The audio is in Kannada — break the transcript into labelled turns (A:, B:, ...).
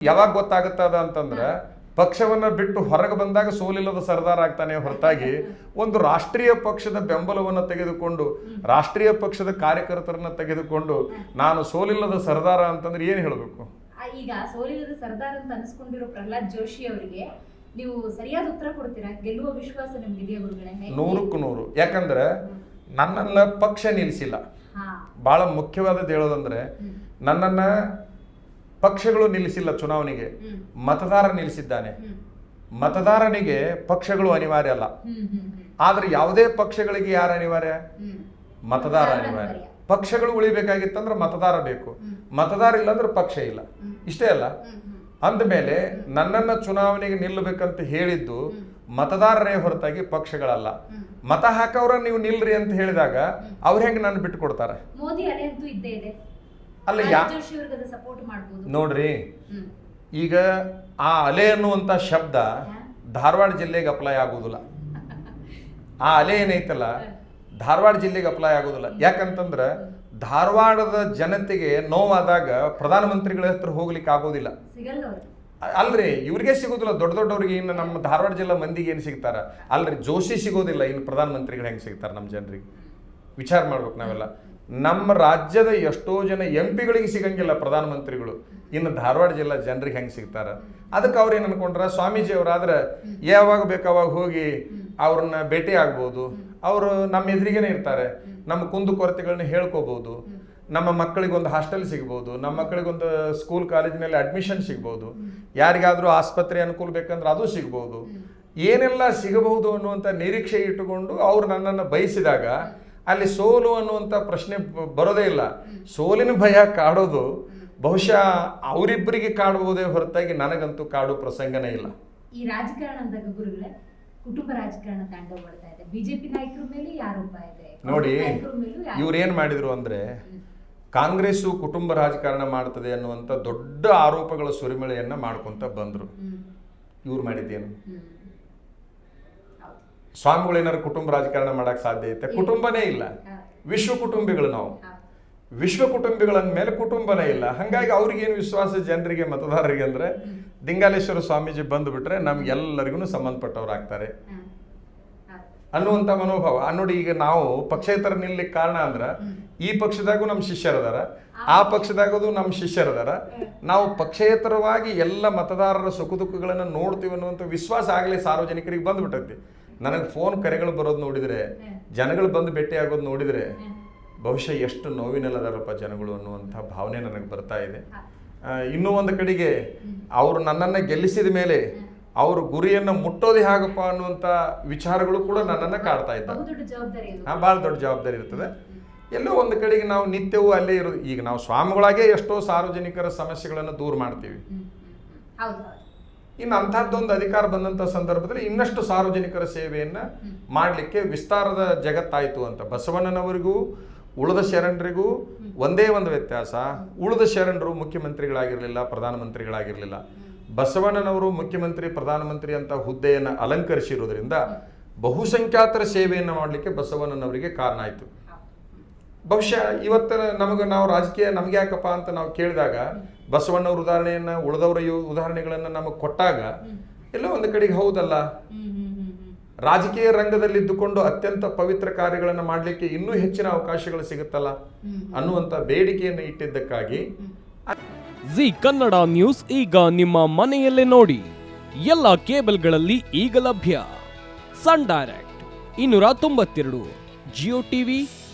A: ಯಾವಾಗ ಗೊತ್ತಾಗುತ್ತದ ಅಂತಂದ್ರೆ ಪಕ್ಷವನ್ನ ಬಿಟ್ಟು ಹೊರಗೆ ಬಂದಾಗ ಸೋಲಿಲ್ಲದ ಸರ್ದಾರ್ ಆಗ್ತಾನೆ ಹೊರತಾಗಿ ಒಂದು ರಾಷ್ಟ್ರೀಯ ಪಕ್ಷದ ಬೆಂಬಲವನ್ನು ತೆಗೆದುಕೊಂಡು ರಾಷ್ಟ್ರೀಯ ಪಕ್ಷದ ಕಾರ್ಯಕರ್ತರನ್ನ ತೆಗೆದುಕೊಂಡು ನಾನು ಸೋಲಿಲ್ಲದ ಸರ್ದಾರ ಅಂತಂದ್ರೆ ಏನು ಹೇಳಬೇಕು?
B: ಈಗ ಸೋಲಿಲ್ಲದ ಸರ್ದಾರ್ ಅಂತ ಅನಿಸ್ಕೊಂಡಿರೋ ಪ್ರಹ್ಲಾದ್ ಜೋಶಿ ಅವರಿಗೆ ನೀವು ಸರಿಯಾದ ಉತ್ತರ ಕೊಡ್ತೀರಾ? ಗೆಲ್ಲುವ ವಿಶ್ವಾಸ ನಿಮ್ಗಿದೆಯಾ ಗುರುಗಳೇ?
A: ನೂರಕ್ಕೂ ನೂರು. ಯಾಕಂದ್ರೆ ನನ್ನನ್ನ ಪಕ್ಷ ನಿಲ್ಲಿಸಿಲ್ಲ ಬಹಳ ಮುಖ್ಯವಾದದ್ದು ಹೇಳೋದಂದ್ರೆ ನನ್ನನ್ನ ಪಕ್ಷಗಳು ನಿಲ್ಲಿಸಿಲ್ಲ ಚುನಾವಣೆಗೆ. ಮತದಾರ ನಿಲ್ಲಿಸಿದ್ದಾನೆ. ಮತದಾರನಿಗೆ ಪಕ್ಷಗಳು ಅನಿವಾರ್ಯ ಅಲ್ಲ. ಆದ್ರೆ ಯಾವುದೇ ಪಕ್ಷಗಳಿಗೆ ಯಾರು ಅನಿವಾರ್ಯ? ಮತದಾರ ಅನಿವಾರ್ಯ. ಪಕ್ಷಗಳು ಉಳಿಬೇಕಾಗಿತ್ತಂದ್ರೆ ಮತದಾರ ಬೇಕು. ಮತದಾರ ಇಲ್ಲಾಂದ್ರೆ ಪಕ್ಷ ಇಲ್ಲ. ಇಷ್ಟೇ ಅಲ್ಲ? ಅಂದಮೇಲೆ ನನ್ನನ್ನ ಚುನಾವಣೆಗೆ ನಿಲ್ಲಬೇಕಂತ ಹೇಳಿದ್ದು ಮತದಾರರೇ ಹೊರತಾಗಿ ಪಕ್ಷಗಳಲ್ಲ. ಮತ ಹಾಕವ್ರ ನೀವು ನಿಲ್ರಿ ಅಂತ ಹೇಳಿದಾಗ ಅವ್ರು ಹೆಂಗೆ ನಾನು ಬಿಟ್ಟು ಕೊಡ್ತಾರೆ? ಅಲ್ಲ ಯಾ ನೋಡ್ರಿ ಈಗ ಆ ಅಲೆ ಅನ್ನುವಂಥ ಶಬ್ದ ಧಾರವಾಡ ಜಿಲ್ಲೆಗೆ ಅಪ್ಲೈ ಆಗೋದಿಲ್ಲ. ಆ ಅಲೆ ಏನೈತಲ್ಲ ಧಾರವಾಡ ಜಿಲ್ಲೆಗೆ ಅಪ್ಲೈ ಆಗೋದಿಲ್ಲ. ಯಾಕಂತಂದ್ರೆ ಧಾರವಾಡದ ಜನತೆಗೆ ನೋವಾದಾಗ ಪ್ರಧಾನಮಂತ್ರಿಗಳ ಹತ್ರ ಹೋಗ್ಲಿಕ್ಕೆ ಆಗೋದಿಲ್ಲ. ಅಲ್ರಿ ಇವ್ರಿಗೆ ಸಿಗೋದಿಲ್ಲ. ದೊಡ್ಡ ದೊಡ್ಡವ್ರಿಗೆ ಇನ್ನು ನಮ್ಮ ಧಾರವಾಡ ಜಿಲ್ಲಾ ಮಂದಿಗೆ ಏನು ಸಿಗ್ತಾರ? ಅಲ್ರಿ ಜೋಶಿ ಸಿಗೋದಿಲ್ಲ ಇನ್ನು ಪ್ರಧಾನಮಂತ್ರಿಗಳು ಹೆಂಗೆ ಸಿಗ್ತಾರೆ ನಮ್ಮ ಜನರಿಗೆ? ವಿಚಾರ ಮಾಡ್ಬೇಕು ನಾವೆಲ್ಲ. ನಮ್ಮ ರಾಜ್ಯದ ಎಷ್ಟೋ ಜನ ಎಂ ಪಿಗಳಿಗೆ ಸಿಗಂಗಿಲ್ಲ ಪ್ರಧಾನಮಂತ್ರಿಗಳು. ಇನ್ನು ಧಾರವಾಡ ಜಿಲ್ಲಾ ಜನರಿಗೆ ಹೆಂಗೆ ಸಿಗ್ತಾರ? ಅದಕ್ಕೆ ಅವ್ರು ಏನು ಅನ್ಕೊಂಡ್ರ ಸ್ವಾಮೀಜಿ ಅವರಾದ್ರೆ ಯಾವಾಗ ಬೇಕಾವಾಗ ಹೋಗಿ ಅವ್ರನ್ನ ಭೇಟಿ ಆಗ್ಬೋದು. ಅವರು ನಮ್ಮ ಎದುರಿಗೇನೆ ಇರ್ತಾರೆ. ನಮ್ಮ ಕುಂದು ಕೊರತೆಗಳನ್ನ ಹೇಳ್ಕೋಬಹುದು ನಮ್ಮ ಮಕ್ಕಳಿಗೊಂದು ಹಾಸ್ಟೆಲ್ ಸಿಗ್ಬೋದು. ನಮ್ಮ ಮಕ್ಕಳಿಗೊಂದು ಸ್ಕೂಲ್ ಕಾಲೇಜಿನಲ್ಲಿ ಅಡ್ಮಿಷನ್ ಸಿಗ್ಬೋದು. ಯಾರಿಗಾದರೂ ಆಸ್ಪತ್ರೆ ಅನುಕೂಲ ಬೇಕಂದ್ರೆ ಅದು ಸಿಗ್ಬೋದು. ಏನೆಲ್ಲ ಸಿಗಬಹುದು ಅನ್ನುವಂಥ ನಿರೀಕ್ಷೆ ಇಟ್ಟುಕೊಂಡು ಅವ್ರು ನನ್ನನ್ನು ಬಯಸಿದಾಗ ಅಲ್ಲಿ ಸೋಲು ಅನ್ನುವಂಥ ಪ್ರಶ್ನೆ ಬರೋದೇ ಇಲ್ಲ. ಸೋಲಿನ ಭಯ ಕಾಡೋದು ಬಹುಶಃ ಅವರಿಬ್ಬರಿಗೆ ಕಾಡಬಹುದೇ ಹೊರತಾಗಿ ನನಗಂತೂ ಕಾಡು ಪ್ರಸಂಗನೇ ಇಲ್ಲ.
B: ಈ ರಾಜಕಾರಣ ಅಂದಾಗ ಗುರುಗಳೇ ಕುಟುಂಬ ರಾಜಕಾರಣ ತಾಂಡವ ಮಾಡ್ತಾ ಇದೆ. ಬಿಜೆಪಿ ನಾಯಕರ ಮೇಲೆ ಆರೋಪ ಇದೆ?
A: ನೋಡಿ
B: ಕಾಂಗ್ರೆಸ್ ನಾಯಕರ ಮೇಲೂ ಆರೋಪ
A: ಇವ್ರು ಏನು ಮಾಡಿದ್ರು ಅಂದ್ರೆ ಕಾಂಗ್ರೆಸ್ಸು ಕುಟುಂಬ ರಾಜಕಾರಣ ಮಾಡ್ತದೆ ಅನ್ನುವಂಥ ದೊಡ್ಡ ಆರೋಪಗಳ ಸುರಿಮಳೆಯನ್ನ ಮಾಡ್ಕೊಂತ ಬಂದ್ರು. ಇವ್ರು ಮಾಡಿದ್ದೇನು? ಸ್ವಾಮಿಗಳು ಏನಾದ್ರು ಕುಟುಂಬ ರಾಜಕಾರಣ ಮಾಡಕ್ ಸಾಧ್ಯ ಐತೆ? ಕುಟುಂಬನೇ ಇಲ್ಲ. ವಿಶ್ವ ಕುಟುಂಬಿಗಳು ನಾವು. ವಿಶ್ವ ಕುಟುಂಬಿಗಳಂದ ಮೇಲೆ ಕುಟುಂಬನೇ ಇಲ್ಲ. ಹಂಗಾಗಿ ಅವ್ರಿಗೇನು ವಿಶ್ವಾಸ ಜನರಿಗೆ ಮತದಾರರಿಗೆ ಅಂದ್ರೆ ದಿಂಗಾಲೇಶ್ವರ ಸ್ವಾಮೀಜಿ ಬಂದುಬಿಟ್ರೆ ನಮ್ಗೆಲ್ಲರಿಗೂ ಸಂಬಂಧಪಟ್ಟವ್ರು ಆಗ್ತಾರೆ
B: ಅನ್ನುವಂತ.
A: ಅನ್ನುವಂಥ ಮನೋಭಾವ ನೋಡಿ ಈಗ ನಾವು ಪಕ್ಷೇತರ ನಿಲ್ಲಕ್ಕೆ ಕಾರಣ ಅಂದ್ರೆ ಈ ಪಕ್ಷದಾಗೂ ನಮ್ಮ ಶಿಷ್ಯರದಾರ ಆ ಪಕ್ಷದಾಗದು ನಮ್ಮ ಶಿಷ್ಯರದಾರ. ನಾವು ಪಕ್ಷೇತರವಾಗಿ ಎಲ್ಲ ಮತದಾರರ ಸುಖ ದುಃಖಗಳನ್ನು ನೋಡ್ತೀವಿ ಅನ್ನುವಂಥ ವಿಶ್ವಾಸ ಆಗಲೇ ಸಾರ್ವಜನಿಕರಿಗೆ ಬಂದ್ಬಿಟ್ಟೈತಿ. ನನಗೆ ಫೋನ್ ಕರೆಗಳು ಬರೋದು ನೋಡಿದರೆ ಜನಗಳು ಬಂದು ಭೇಟಿ ಆಗೋದು ನೋಡಿದ್ರೆ ಬಹುಶಃ ಎಷ್ಟು ನೋವಿನಲ್ಲದಾರಪ್ಪ ಜನಗಳು ಅನ್ನುವಂಥ ಭಾವನೆ ನನಗೆ ಬರ್ತಾ ಇದೆ. ಇನ್ನೂ ಒಂದು ಕಡೆಗೆ ಅವರು ನನ್ನನ್ನು ಗೆಲ್ಲಿಸಿದ ಮೇಲೆ ಅವ್ರ ಗುರಿಯನ್ನು ಮುಟ್ಟೋದೇ ಹೇಗಪ್ಪ ಅನ್ನುವಂಥ ವಿಚಾರಗಳು ಕೂಡ ನನ್ನನ್ನು ಕಾಡ್ತಾ ಇದ್ದಾವೆ. ಹಾಂ ಭಾಳ ದೊಡ್ಡ ಜವಾಬ್ದಾರಿ ಇರ್ತದೆ. ಎಲ್ಲೋ ಒಂದು ಕಡೆಗೆ ನಾವು ನಿತ್ಯವೂ ಅಲ್ಲೇ ಇರೋದು. ಈಗ ನಾವು ಸ್ವಾಮಿಗಳಾಗೇ ಎಷ್ಟೋ ಸಾರ್ವಜನಿಕರ ಸಮಸ್ಯೆಗಳನ್ನು ದೂರ ಮಾಡ್ತೀವಿ. ಇನ್ನು ಅಂಥದ್ದೊಂದು ಅಧಿಕಾರ ಬಂದಂಥ ಸಂದರ್ಭದಲ್ಲಿ ಇನ್ನಷ್ಟು ಸಾರ್ವಜನಿಕರ ಸೇವೆಯನ್ನು ಮಾಡಲಿಕ್ಕೆ ವಿಸ್ತಾರದ ಜಗತ್ತಾಯಿತು ಅಂತ. ಬಸವಣ್ಣನವರಿಗೂ ಉಳಿದ ಶರಣರಿಗೂ ಒಂದೇ ಒಂದು ವ್ಯತ್ಯಾಸ. ಉಳಿದ ಶರಣರು ಮುಖ್ಯಮಂತ್ರಿಗಳಾಗಿರಲಿಲ್ಲ ಪ್ರಧಾನಮಂತ್ರಿಗಳಾಗಿರಲಿಲ್ಲ. ಬಸವಣ್ಣನವರು ಮುಖ್ಯಮಂತ್ರಿ ಪ್ರಧಾನಮಂತ್ರಿ ಅಂತ ಹುದ್ದೆಯನ್ನು ಅಲಂಕರಿಸಿರುವುದರಿಂದ ಬಹುಸಂಖ್ಯಾತರ ಸೇವೆಯನ್ನು ಮಾಡಲಿಕ್ಕೆ ಬಸವಣ್ಣನವರಿಗೆ ಕಾರಣ ಆಯಿತು. ಬಹುಶಃ ಇವತ್ತು ನಮಗೆ ನಾವು ರಾಜಕೀಯ ನಮ್ಗೆ ಯಾಕಪ್ಪ ಅಂತ ನಾವು ಕೇಳಿದಾಗ ಬಸವಣ್ಣವ್ರ ಉದಾಹರಣೆಯನ್ನ, ಉಳಿದವರ ಉದಾಹರಣೆಗಳನ್ನ ನಮಗೆ ಕೊಟ್ಟಾಗ ಎಲ್ಲೋ ಒಂದು ಕಡೆಗೆ ಹೌದಲ್ಲ? ರಾಜಕೀಯ ರಂಗದಲ್ಲಿ ರಂಗದಲ್ಲಿದ್ದುಕೊಂಡು ಅತ್ಯಂತ ಪವಿತ್ರ ಕಾರ್ಯಗಳನ್ನು ಮಾಡಲಿಕ್ಕೆ ಇನ್ನೂ ಹೆಚ್ಚಿನ ಅವಕಾಶಗಳು ಸಿಗುತ್ತಲ್ಲ? ಅನ್ನುವಂಥ ಬೇಡಿಕೆಯನ್ನು ಇಟ್ಟಿದ್ದಕ್ಕಾಗಿ
C: ಜಿ ಕನ್ನಡ ನ್ಯೂಸ್ ಈಗ ನಿಮ್ಮ ಮನೆಯಲ್ಲೇ ನೋಡಿ. ಎಲ್ಲ ಕೇಬಲ್ಗಳಲ್ಲಿ ಈಗ ಲಭ್ಯ. ಸನ್ ಡೈರೆಕ್ಟ್, ಇನ್ನೂರ ತೊಂಬತ್ತೆರಡು, ಜಿಯೋ ಟಿವಿ